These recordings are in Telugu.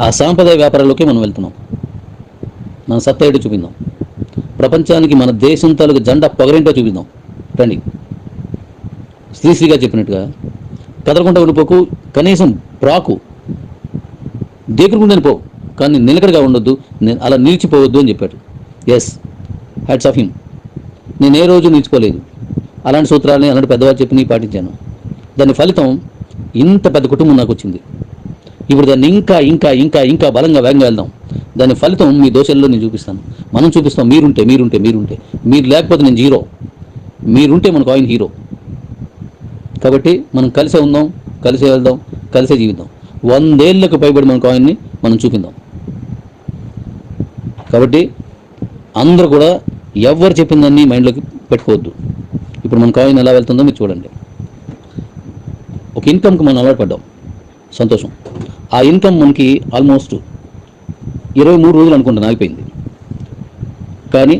ఆ సాంప్రదాయ వ్యాపారాల్లోకి మనం వెళ్తున్నాం. మన సత్తా ఏంటో చూపిందాం. ప్రపంచానికి మన దేశం తాలూకు జెండా పొగరేంటో చూపిద్దాం రండి. శ్రీశ్రీగా చెప్పినట్టుగా కదలకుండా ఉండిపోకు కనీసం ప్రాకు దేకురుకుండని పో కానీ నిలకడగా ఉండొద్దు నేను అలా నిలిచిపోవద్దు అని చెప్పాడు ఎస్ హ్యాట్స్ ఆఫ్ హిమ్ నేను ఏ రోజు నిలిచిపోలేదు. అలాంటి సూత్రాలని అలాంటి పెద్దవాళ్ళు చెప్పి పాటించాను. దాని ఫలితం ఇంత పెద్ద కుటుంబం నాకు వచ్చింది. ఇప్పుడు దాన్ని ఇంకా ఇంకా ఇంకా ఇంకా బలంగా వేగంగా వెళ్దాం. దాని ఫలితం మీ దోశల్లో నేను చూపిస్తాను. మనం చూపిస్తాం మీరుంటే మీరుంటే మీరుంటే. మీరు లేకపోతే నేను జీరో. మీరుంటే మనకు ఆయన హీరో. కాబట్టి మనం కలిసే ఉందాం కలిసే వెళ్దాం కలిసే జీవిద్దాం. వందేళ్ళకు పైబడి మన కాయిన్ని మనం చూపిందాం. కాబట్టి అందరూ కూడా ఎవరు చెప్పిందాన్ని మైండ్లోకి పెట్టుకోవద్దు. ఇప్పుడు మన కాయిన్ ఎలా వెళ్తుందో మీరు చూడండి. ఒక ఇన్కమ్కి మనం అలవాటు పడ్డాం. సంతోషం. ఆ ఇన్కమ్ మనకి ఆల్మోస్ట్ ఇరవై మూడు రోజులు అనుకుంటాను ఆగిపోయింది. కానీ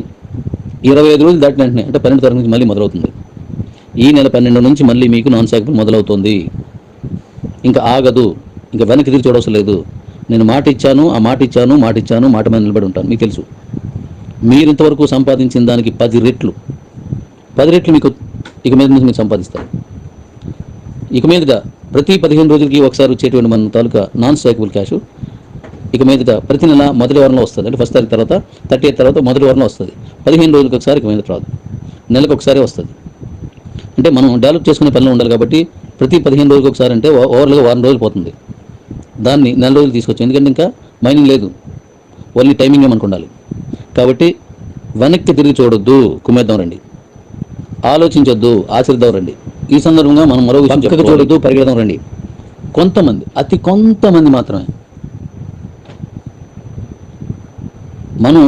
ఇరవై ఐదు రోజులు దాటిన వెంటనే అంటే పన్నెండు తరగతి నుంచి మళ్ళీ మొదలవుతుంది. ఈ నెల పన్నెండు నుంచి మళ్ళీ మీకు నాన్ సాగిబుల్ మొదలవుతుంది. ఇంకా ఆగదు. ఇంకా వెనక్కి తిరిగి చూడవసరం లేదు. నేను మాట ఇచ్చాను ఆ మాట ఇచ్చాను మాట ఇచ్చాను మాట మీద నిలబడి ఉంటాను. మీకు తెలుసు. మీరు ఇంతవరకు సంపాదించిన దానికి పది రెట్లు. పది రెట్లు మీకు ఇక మీద నుంచి మీరు సంపాదిస్తారు. ఇక మీదుగా ప్రతి పదిహేను రోజులకి ఒకసారి వచ్చేటువంటి మన తాలూకా నాన్ స్ట్రైకబుల్ క్యాష్ ఇక మీదట ప్రతి నెల మొదటి వారంలో వస్తుంది. అంటే ఫస్ట్ తారీఖు తర్వాత థర్టీ తర్వాత మొదటి వారంలో వస్తుంది. పదిహేను రోజులకి ఒకసారి ఇక మీదట రాదు. నెలకు ఒకసారి వస్తుంది. అంటే మనం డెవలప్ చేసుకునే పనిలో ఉండాలి కాబట్టి ప్రతి పదిహేను రోజులకు ఒకసారి అంటే ఓవర్లో ఓవర్గా వారం రోజులు పోతుంది. దాన్ని నెల రోజులు తీసుకొచ్చి. ఎందుకంటే ఇంకా మైనింగ్ లేదు. ఓన్లీ టైమింగ్ ఏమనుకుండాలి కాబట్టి వెనక్కి తిరిగి చూడొద్దు. కుమ్మేద్దాం రండి. ఆలోచించొద్దు. ఆచరిద్దాం రండి. ఈ సందర్భంగా మనం మరో పక్కకు చూడొద్దు పరిగెడదాం రండి. కొంతమంది అతి కొంతమంది మాత్రమే మనం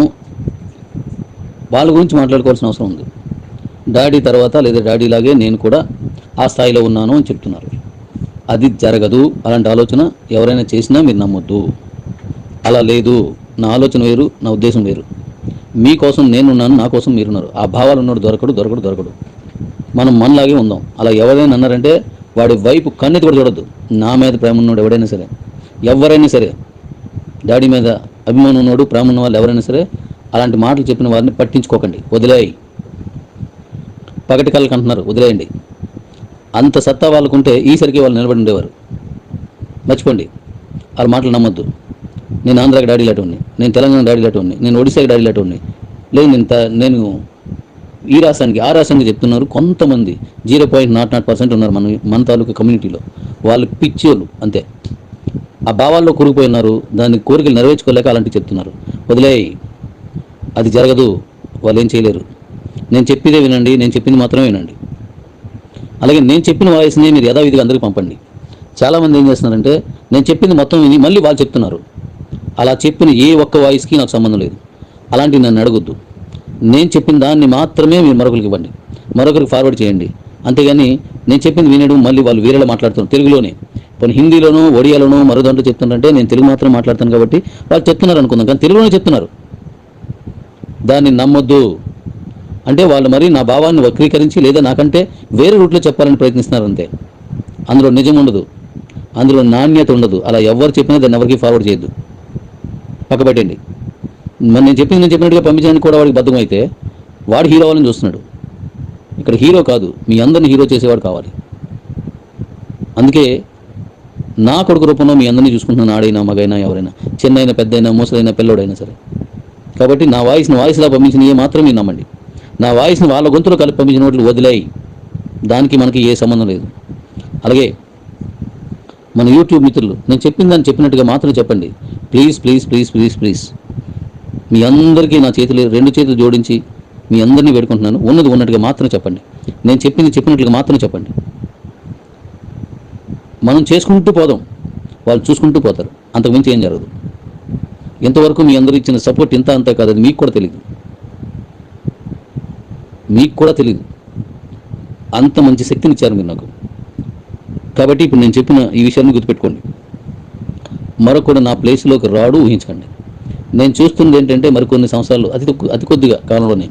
వాళ్ళ గురించి మాట్లాడుకోవాల్సిన అవసరం ఉంది. డాడీ తర్వాత లేదా డాడీ లాగే నేను కూడా ఆ స్థాయిలో ఉన్నాను అని చెప్తున్నారు. అది జరగదు అలాంటి ఆలోచన ఎవరైనా చేసినా మీరు నమ్మొద్దు. అలా లేదు నా ఆలోచన వేరు నా ఉద్దేశం వేరు. మీకోసం నేనున్నాను నా కోసం మీరున్నారు. ఆ భావాలు ఉన్నాడు దొరకడు దొరకడు దొరకడు. మనం మనలాగే ఉందాం. అలా ఎవరైనా అన్నారంటే వాడి వైపు కన్నెత్తి కూడా చూడద్దు. నా మీద ప్రేమ ఉన్నాడు ఎవడైనా సరే. ఎవరైనా సరే. డాడీ మీద అభిమానం ఉన్నాడు ప్రేమ ఉన్న వాళ్ళు ఎవరైనా సరే అలాంటి మాటలు చెప్పిన వారిని పట్టించుకోకండి. వదిలేయి. పగటి కళ్ళకి అంటున్నారు వదిలేయండి. అంత సత్తా వాళ్ళకుంటే ఈసరికి వాళ్ళు నిలబడి ఉండేవారు. మర్చిపోండి. వాళ్ళ మాటలు నమ్మొద్దు. నేను ఆంధ్రాకి డాడీ లాంటి నేను తెలంగాణ డాడీ లాంటి నేను ఒడిశాకి డాడీ లాంటి లేదు నేను నేను ఈ రాష్ట్రానికి ఆ రాష్ట్రానికి చెప్తున్నారు కొంతమంది zero point naught naught percent ఉన్నారు మన మన తాలూకా కమ్యూనిటీలో. వాళ్ళు పిచ్చోళ్ళు అంతే. ఆ భావాల్లో కూరుకుపోయినారు దాని కోరికలు నెరవేర్చుకోలేక అలాంటివి చెప్తున్నారు. వదిలే అది జరగదు వాళ్ళు ఏం చేయలేరు. నేను చెప్పేదే వినండి నేను చెప్పింది మాత్రమే వినండి. అలాగే నేను చెప్పిన వాయిస్ని మీరు యథావిధిగా అందరికీ పంపండి. చాలామంది ఏం చేస్తున్నారంటే నేను చెప్పింది మొత్తం విని మళ్ళీ వాళ్ళు చెప్తున్నారు. అలా చెప్పిన ఏ ఒక్క వాయిస్కి నాకు సంబంధం లేదు. అలాంటివి నన్ను అడగొద్దు. నేను చెప్పిన దాన్ని మాత్రమే మీరు మరొకరికి ఇవ్వండి. మరొకరికి ఫార్వర్డ్ చేయండి. అంతేగాని నేను చెప్పింది వినడం మళ్ళీ వాళ్ళు వేరేలా మాట్లాడుతున్నారు తెలుగులోనే. కొన్ని హిందీలోనో ఒడియాలోనో మరో దాంట్లో చెప్తున్నారంటే నేను తెలుగు మాత్రం మాట్లాడతాను కాబట్టి వాళ్ళు చెప్తున్నారు అనుకుందాం కానీ తెలుగులోనే చెప్తున్నారు. దాన్ని నమ్మొద్దు. అంటే వాళ్ళు మరి నా భావాన్ని వక్రీకరించి లేదా నాకంటే వేరే రూట్లో చెప్పాలని ప్రయత్నిస్తున్నారు అంతే. అందులో నిజం ఉండదు. అందులో నాణ్యత ఉండదు. అలా ఎవరు చెప్పినా దాన్ని ఎవరికి ఫార్వర్డ్ చేయొద్దు. పక్కబెట్టండి మరి నేను చెప్పింది నేను చెప్పినట్టుగా పంపించడానికి కూడా వాడికి బద్దం అయితే వాడు హీరో అవ్వాలని చూస్తున్నాడు. ఇక్కడ హీరో కాదు మీ అందరిని హీరో చేసేవాడు కావాలి. అందుకే నా కొడుకు రూపంలో మీ అందరినీ చూసుకుంటున్నాను ఆడైనా మగైనా ఎవరైనా చిన్నైనా పెద్దయినా ముసలైనా పిల్లోడైనా సరే. కాబట్టి నా వాయిస్ని వాయిస్లా పంపించినవి మాత్రం మీరు నమ్మండి. నా వాయిస్ని వాళ్ళ గొంతులో కలిపి పంపించిన వాటిని వదిలేయి. దానికి మనకి ఏ సంబంధం లేదు. అలాగే మన యూట్యూబ్ మిత్రులు నేను చెప్పిన దాన్ని చెప్పినట్టుగా మాత్రం చెప్పండి. Please please please please please. మీ అందరికీ నా చేతులు రెండు చేతులు జోడించి మీ అందరినీ వేడుకుంటున్నాను. ఉన్నది ఉన్నట్టుగా మాత్రమే చెప్పండి. నేను చెప్పింది చెప్పినట్లుగా మాత్రమే చెప్పండి. మనం చేసుకుంటూ పోదాం. వాళ్ళు చూసుకుంటూ పోతారు. అంతకుమించి ఏం జరగదు. ఇంతవరకు మీ అందరూ ఇచ్చిన సపోర్ట్ ఇంత అంతా కాదు. అది మీకు కూడా తెలియదు మీకు కూడా తెలియదు అంత మంచి శక్తిని ఇచ్చారు మీరు నాకు. కాబట్టి ఇప్పుడు నేను చెప్పిన ఈ విషయాన్ని గుర్తుపెట్టుకోండి. మరొకడు నా ప్లేస్లోకి రాడు ఊహించకండి. నేను చూస్తుంది ఏంటంటే మరికొన్ని సంవత్సరాలు అతి అతి కొద్దిగా కాలంలోనే.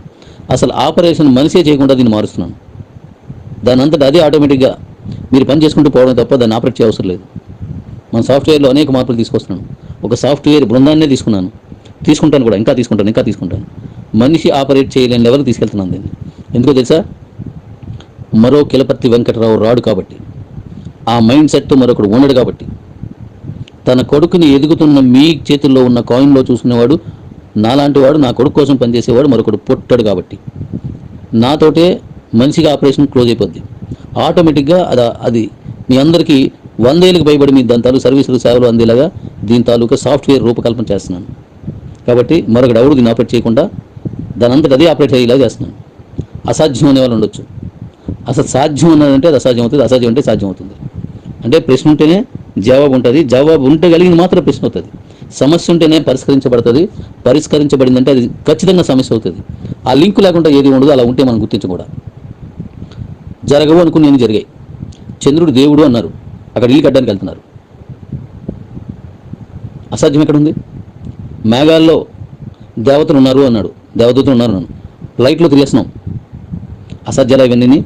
అసలు ఆపరేషన్ మనిషే చేయకుండా దీన్ని మారుస్తున్నాను. దాని అంతటా అదే ఆటోమేటిక్గా మీరు పని చేసుకుంటూ పోవడం తప్ప దాన్ని ఆపరేట్ చేయ అవసరం లేదు. మన సాఫ్ట్వేర్లో అనేక మార్పులు తీసుకొస్తున్నాను. ఒక సాఫ్ట్వేర్ బృందాన్నే తీసుకున్నాను. తీసుకుంటాను కూడా ఇంకా తీసుకుంటాను ఇంకా తీసుకుంటాను. మనిషి ఆపరేట్ చేయలేని లెవెల్ తీసుకెళ్తున్నాను దీన్ని. ఎందుకో తెలుసా? మరో కిలపర్తి వెంకటరావు రాడు కాబట్టి. ఆ మైండ్ సెట్ మరొకడు ఉండడు కాబట్టి. తన కొడుకుని ఎదుగుతున్న మీ చేతుల్లో ఉన్న కాయిన్లో చూసుకునేవాడు నాలాంటి వాడు నా కొడుకు కోసం పనిచేసేవాడు మరొకడు పుట్టాడు కాబట్టి. నాతోటే మనిషిగా ఆపరేషన్ క్లోజ్ అయిపోద్ది. ఆటోమేటిక్గా అది అది మీ అందరికీ వందేళ్ళకి భయపడి మీ దాని తాలూకు సర్వీసులు సేవలు అందేలాగా దీని తాలూకా సాఫ్ట్వేర్ రూపకల్పన చేస్తున్నాను. కాబట్టి మరొకడు ఎవరు దీన్ని ఆపరేట్ చేయకుండా దాని అంతటి అదే ఆపరేట్ అయ్యేలా చేస్తున్నాను. అసాధ్యం అనే వాళ్ళు ఉండొచ్చు. అసలు సాధ్యం ఉన్నదంటే అది అసాధ్యం అవుతుంది అసాధ్యం అంటే సాధ్యం అవుతుంది. అంటే ప్రశ్న ఉంటేనే జవాబు ఉంటుంది. జవాబు ఉంటే కలిగింది మాత్రం ప్రశ్న అవుతుంది. సమస్య ఉంటేనే పరిష్కరించబడుతుంది. పరిష్కరించబడిందంటే అది ఖచ్చితంగా సమస్య అవుతుంది. ఆ లింక్ లేకుండా ఏది ఉండదు అలా ఉంటే మనం గుర్తించకూడదు. జరగవు అనుకునేవి నేను జరిగాయి. చంద్రుడు దేవుడు అన్నారు. అక్కడ ఇల్లు కట్టడానికి వెళ్తున్నారు. అసాధ్యం ఎక్కడ ఉంది మేఘాల్లో దేవతలు ఉన్నారు అన్నాడు. దేవదూతలు ఉన్నారు నన్ను. లైట్లో తిరిగేస్తున్నాం. అసాధ్యాలు ఇవన్నీ?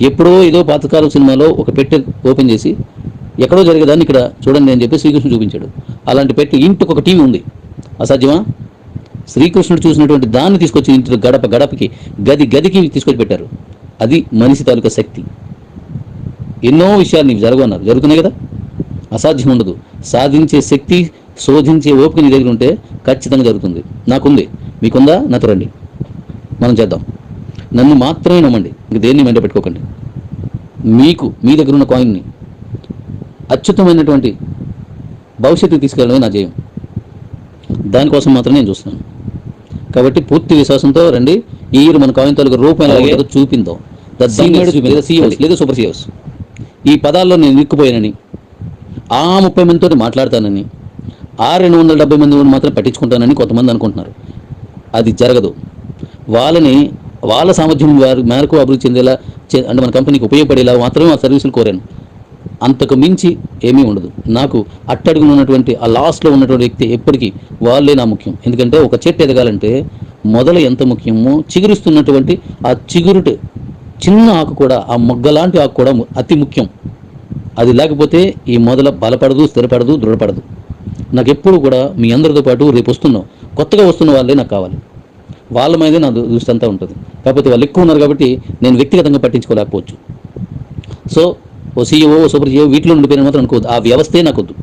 ఎప్పుడో ఏదో పాతకాలం సినిమాలో ఒక పెట్టె ఓపెన్ చేసి ఎక్కడో జరిగేదాన్ని ఇక్కడ చూడండి అని చెప్పి శ్రీకృష్ణుడు చూపించాడు. అలాంటి పెట్టి ఇంటికి ఒక టీవీ ఉంది. అసాధ్యమా? శ్రీకృష్ణుడు చూసినటువంటి దాన్ని తీసుకొచ్చి ఇంటి గడప గడపకి గది గదికి తీసుకొచ్చి పెట్టారు. అది మనిషి తాలూకా శక్తి. ఎన్నో విషయాలు నీకు జరగన్నారు జరుగుతున్నాయి కదా? అసాధ్యం ఉండదు సాధించే శక్తి శోధించే ఓపిక నీ దగ్గర ఉంటే ఖచ్చితంగా జరుగుతుంది. నాకుంది. మీకుందా? నాతో రండి. మనం చేద్దాం. నన్ను మాత్రమే నమ్మండి. ఇంక దేన్ని వెంట పెట్టుకోకండి. మీకు మీ దగ్గర ఉన్న కాయిన్ని అత్యుత్తమైనటువంటి భవిష్యత్తుకు తీసుకెళ్ళడమే నా జయం దానికోసం మాత్రమే నేను చూస్తున్నాను. కాబట్టి పూర్తి విశ్వాసంతో రండి. ఈ ఇయర్ మన కాయిన్ తాలూకు రూపం ఎలా ఉంటుందో చూపిందాం లేదా సీఎస్ లేదా సూపర్ సీఎస్ ఈ పదాల్లో నేను నిక్కుపోయానని ఆ ముప్పై మందితో మాట్లాడతానని ఆ రెండు వందల డెబ్బై మంది మాత్రం పట్టించుకుంటానని కొంతమంది అనుకుంటున్నారు. అది జరగదు. వాళ్ళని వాళ్ళ సామర్థ్యం వారి మేరకు అభివృద్ధి చెందేలా అంటే మన కంపెనీకి ఉపయోగపడేలా మాత్రమే ఆ సర్వీసులు కోరాను. అంతకు మించి ఏమీ ఉండదు. నాకు అట్టడుగున ఉన్నటువంటి ఆ లాస్ట్లో ఉన్నటువంటి వ్యక్తి ఎప్పటికీ వాళ్ళే నా ముఖ్యం. ఎందుకంటే ఒక చెట్టు ఎదగాలంటే మొదలు ఎంత ముఖ్యమో చిగురుస్తున్నటువంటి ఆ చిగురుటి చిన్న ఆకు కూడా ఆ మొగ్గలాంటి ఆకు కూడా అతి ముఖ్యం. అది లేకపోతే ఈ మొదల బలపడదు స్థిరపడదు దృఢపడదు. నాకు ఎప్పుడు కూడా మీ అందరితో పాటు రేపు వస్తున్నాం. కొత్తగా వస్తున్న వాళ్ళే నాకు కావాలి. వాళ్ళ మీదే నా దృష్టి అంతా ఉంటుంది. కాకపోతే వాళ్ళు ఎక్కువ ఉన్నారు కాబట్టి నేను వ్యక్తిగతంగా పట్టించుకోలేకపోవచ్చు. సో ఓ సీఈఓ ఓ సూపర్ సీఈఓ వీటిలో ఉండిపోయిన మాత్రం అనుకోవద్దు. ఆ వ్యవస్థే నాకు వద్దు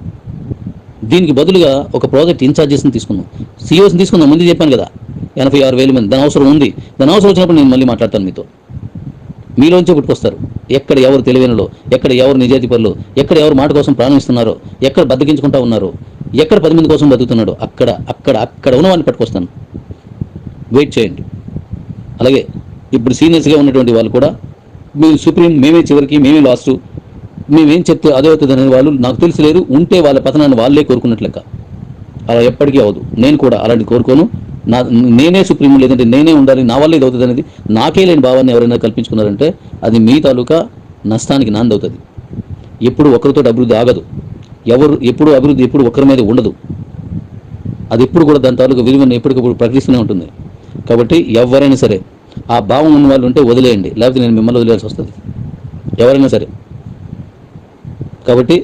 దీనికి బదులుగా ఒక ప్రాజెక్ట్ ఇన్ఛార్జెస్ని తీసుకుందాం. సీఈఓస్ని తీసుకుందాం ముందు చెప్పాను కదా. ఎనభై ఆరు వేల మంది. దాని అవసరం ఉంది. దాని అవసరం వచ్చినప్పుడు నేను మళ్ళీ మాట్లాడతాను మీతో. మీలోంచే పుట్టుకొస్తారు. ఎక్కడ ఎవరు తెలివైనలో ఎక్కడ ఎవరు నిజాయితీ పనులు ఎక్కడ ఎవరు మాట కోసం ప్రాణమిస్తున్నారో ఎక్కడ బద్దకించుకుంటా ఉన్నారో ఎక్కడ పది మంది కోసం బతుకుతున్నాడో అక్కడ అక్కడ అక్కడ ఉన్నవాడిని పట్టుకొస్తాను. వెయిట్ చేయండి. అలాగే ఇప్పుడు సీనియర్స్గా ఉన్నటువంటి వాళ్ళు కూడా మేము సుప్రీం మేమే చివరికి మేమే లాస్ట్ మేమేం చెప్తే అదే అవుతుంది అనే వాళ్ళు నాకు తెలిసి లేరు ఉంటే వాళ్ళ పతనాన్ని వాళ్ళే కోరుకున్నట్లెక్క అలా ఎప్పటికీ అవ్వదు. నేను కూడా అలాంటి కోరుకోను. నా నేనే సుప్రీం లేదంటే నేనే ఉండాలి నా వల్ల ఇది అవుతుంది అనేది నాకే లేని భావాన్ని ఎవరైనా కల్పించుకున్నారంటే అది మీ తాలూకా నష్టానికి నాంది అవుతుంది ఎప్పుడు ఒకరితో అభివృద్ధి ఆగదు. ఎవరు ఎప్పుడు అభివృద్ధి ఎప్పుడు ఒకరి మీద ఉండదు. అది ఎప్పుడు కూడా దాని తాలూకా విలువను ఎప్పటికప్పుడు ప్రకటిస్తూనే ఉంటుంది. కాబట్టి ఎవరైనా సరే ఆ భావం ఉన్న వాళ్ళు ఉంటే వదిలేయండి. లేకపోతే నేను మిమ్మల్ని వదిలేయాల్సి వస్తుంది. ఎవరైనా సరే. కాబట్టి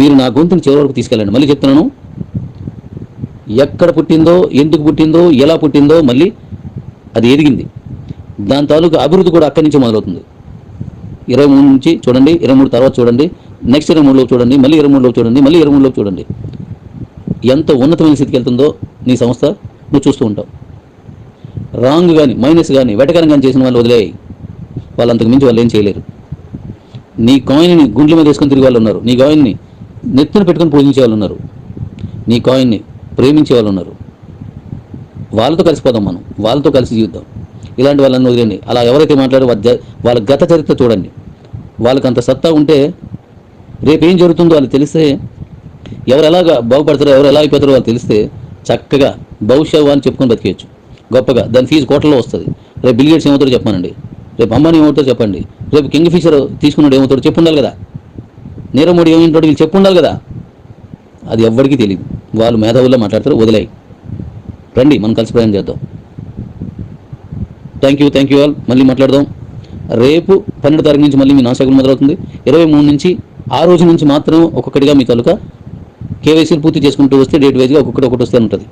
మీరు నా గొంతుని చివరి వరకు తీసుకెళ్ళండి. మళ్ళీ చెప్తున్నాను. ఎక్కడ పుట్టిందో ఎందుకు పుట్టిందో ఎలా పుట్టిందో మళ్ళీ అది ఎదిగింది. దాని తాలూకా అభివృద్ధి కూడా అక్కడి నుంచి మొదలవుతుంది. ఇరవై మూడు నుంచి చూడండి ఇరవై మూడు తర్వాత చూడండి నెక్స్ట్ ఇరవై మూడులో చూడండి మళ్ళీ ఇరవై మూడులో చూడండి మళ్ళీ ఇరవై మూడులో చూడండి. ఎంత ఉన్నతమైన స్థితికి వెళ్తుందో నీ సంస్థ నువ్వు చూస్తూ ఉంటావు. రాంగ్ కానీ మైనస్ కానీ వెటకరం కానీ చేసిన వాళ్ళు వదిలేయి. వాళ్ళంతకు మించి వాళ్ళు ఏం చేయలేరు. నీ కాయిన్ని గుండ్ల మీద వేసుకొని తిరిగే వాళ్ళు ఉన్నారు. నీ కాయిన్ని నెత్తిన పెట్టుకొని పూజించే వాళ్ళు ఉన్నారు. నీ కాయిన్ని ప్రేమించే వాళ్ళు ఉన్నారు. వాళ్ళతో కలిసిపోదాం మనం. వాళ్ళతో కలిసి జీవిద్దాం. ఇలాంటి వాళ్ళని వదిలేండి అలా ఎవరైతే మాట్లాడో వాళ్ళ వాళ్ళ గత చరిత్ర చూడండి. వాళ్ళకి అంత సత్తా ఉంటే రేపు ఏం జరుగుతుందో వాళ్ళు తెలిస్తే ఎవరు ఎలాగా బాగుపడతారో ఎవరు ఎలా అయిపోతారో వాళ్ళు తెలిస్తే చక్కగా భవిష్యత్తు అని చెప్పుకొని బతికేయచ్చు. గొప్పగా. దాని ఫీజు కోట్లలో వస్తుంది. రేపు బిల్గేట్స్ ఏమవుతారో చెప్పానండి రేపు అంబానీ ఏమవుతారో చెప్పండి. రేపు కింగ్ ఫిషర్ తీసుకున్నాడు ఏమవుతాడు చెప్పు ఉండాలి కదా. నీరవ్ మోడీ ఏమింటాడో వీళ్ళు చెప్పు ఉండాలి కదా. అది ఎవ్వరికీ తెలియదు వాళ్ళు మేధావుల్లో మాట్లాడతారు వదిలేయి. రండి మనం కలిసి ప్రయాణం చేద్దాం. Thank you thank you all మళ్ళీ మాట్లాడదాం. రేపు పన్నెండు తారీఖు నుంచి మళ్ళీ మీ నాశకులు మొదలవుతుంది. ఇరవై మూడు నుంచి ఆ రోజు నుంచి మాత్రం ఒక్కొక్కటిగా మీ తాలూకా కేవైసీలు పూర్తి చేసుకుంటూ వస్తే డేట్ వైజ్గా ఒక్కొక్కటి ఒకటి వస్తే ఉంటుంది.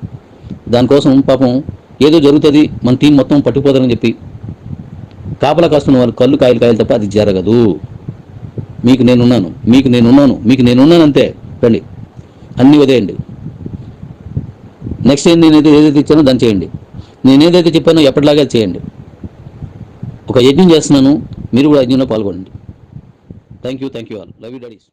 దానికోసం పాపం ఏదో జరుగుతుంది మన టీం మొత్తం పట్టుకుపోతారని చెప్పి కాపలా కాస్తున్న వాళ్ళు కళ్ళు కాయలు కాయలు తప్ప అది జరగదు. మీకు నేనున్నాను మీకు నేనున్నాను మీకు నేనున్నాను అంతే రండి అన్నీ వదిలేయండి. నెక్స్ట్ ఏంటి నేనైతే ఏదైతే ఇచ్చానో దాన్ని చేయండి. నేను ఏదైతే చెప్పానో ఎప్పటిలాగా చేయండి. ఒక యజ్ఞం చేస్తున్నాను మీరు కూడా యజ్ఞంలో పాల్గొనండి. Thank you thank you all love you daddies